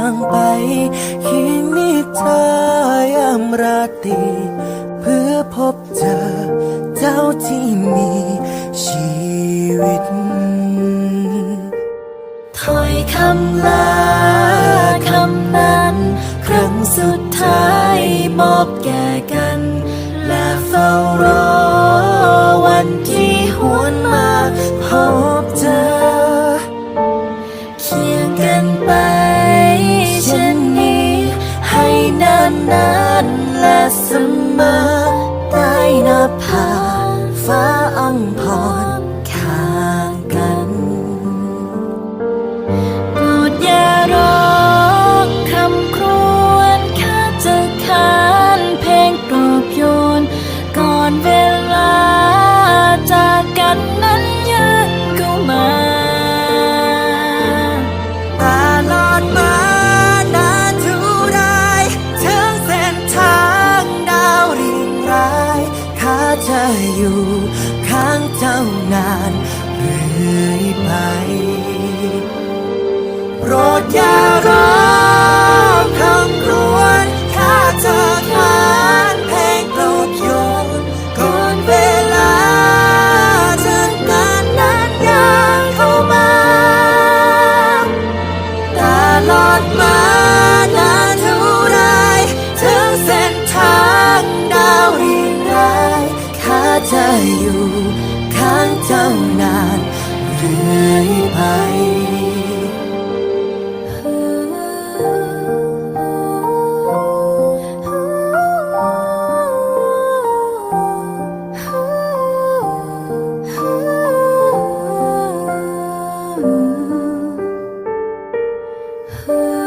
างไปเขียนนิทายามราตรีเพื่อพบเจอเจ้าที่มีชีวิตถ้อยคำลาคำนั้น ครั้งสุดท้ายมอบแก่กัน และเฝ้ารอ นานนานและเสมอได้นับผ่าฟ้าอังพร ข้าจะอยู่ข้างเจ้านานเรื่อยไปโปรดอย่า อยู่ข้างเจ้านานเรื่อยไป嗯。